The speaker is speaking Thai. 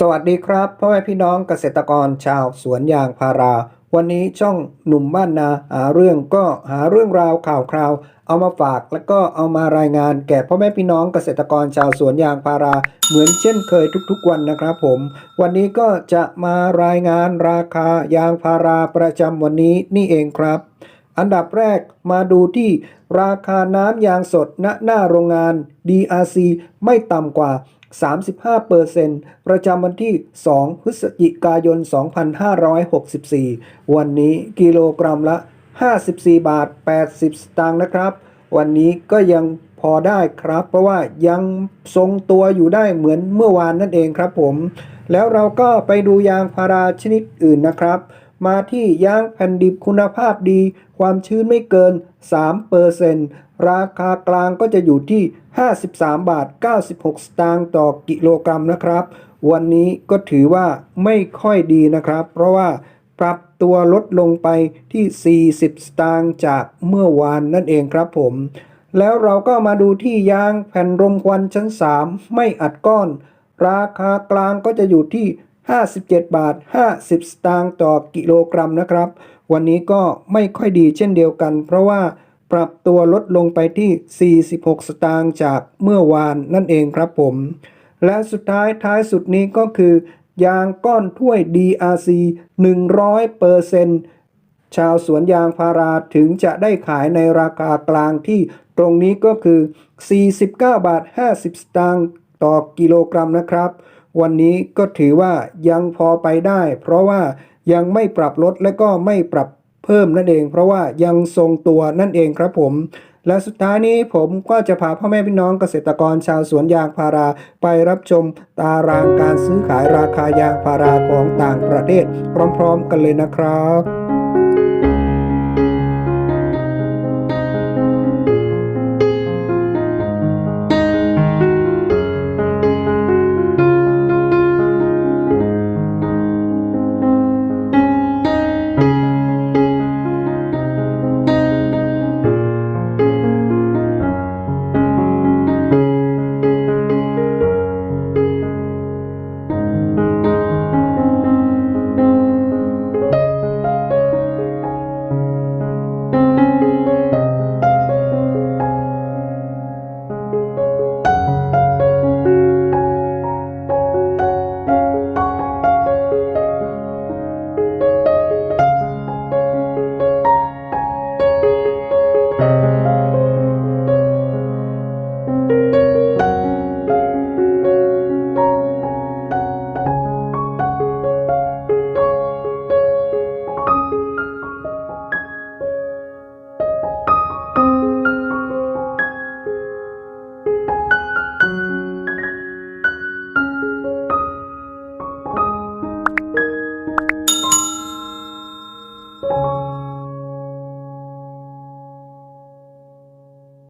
สวัสดีครับพ่อแม่พี่น้องเกษตรกรชาวสวนยางพารา วันนี้ช่องหนุ่มบ้านนาหาเรื่องก็หาเรื่องราวข่าวคราว เอามาฝากแล้วก็เอามารายงานแก่พ่อแม่พี่น้องเกษตรกรชาวสวนยางพารา เหมือนเช่นเคยทุกๆวันนะครับผม วันนี้ก็จะมารายงานราคายางพาราประจำวันนี้นี่เองครับ อันดับแรกมาดูที่ราคาน้ำยางสดณหน้าโรงงาน DRC ไม่ต่ำกว่า 35%ประจำวันที่ 2 พฤศจิกายน 2564 วันนี้กิโลกรัมละ 54 บาท 80 สตางค์นะครับ วันนี้ก็ยังพอได้ครับ เพราะว่ายังทรงตัวอยู่ได้เหมือนเมื่อวานนั่นเองครับผม แล้วเราก็ไปดูยางพาราชนิดอื่นนะครับ มาที่ยางแผ่นดิบคุณภาพดี ความชื้นไม่เกิน 3%ราคากลางก็จะอยู่ที่ 53 บาท 96 สตางค์ต่อกิโลกรัมนะครับ วันนี้ก็ถือว่าไม่ค่อยดีนะครับ เพราะว่าปรับตัวลดลงไปที่ 40 สตางค์จากเมื่อวานนั่นเองครับผม แล้วเราก็มาดูที่ยางแผ่นรมควันชั้น 3 ไม่อัดก้อน ราคากลางก็จะอยู่ที่ 57 บาท 50 สตางค์ต่อกิโลกรัมนะครับ วันนี้ก็ไม่ค่อยดีเช่นเดียวกัน เพราะว่าปรับตัวลดลงไปที่ 46 สตางค์จากเมื่อวานนั่นเองครับผม และสุดท้ายท้ายสุดนี้ก็คือยางก้อนถ้วย DRC 100%ชาวสวนยางพาราถึงจะได้ขายในราคากลางที่ตรงนี้ก็คือ 49 บาท 50 สตางค์ต่อกิโลกรัมนะครับ วันนี้ก็ถือว่ายังพอไปได้ เพราะว่ายังไม่ปรับลดและก็ไม่ปรับเพิ่มนั่นเอง เพราะว่ายังทรงตัวนั่นเองครับผม และสุดท้ายนี้ผมก็จะพาพ่อแม่พี่น้องเกษตรกรชาวสวนยางพาราไปรับชมตารางการซื้อขายราคายางพาราของต่างประเทศ พร้อม ๆ กันเลยนะครับ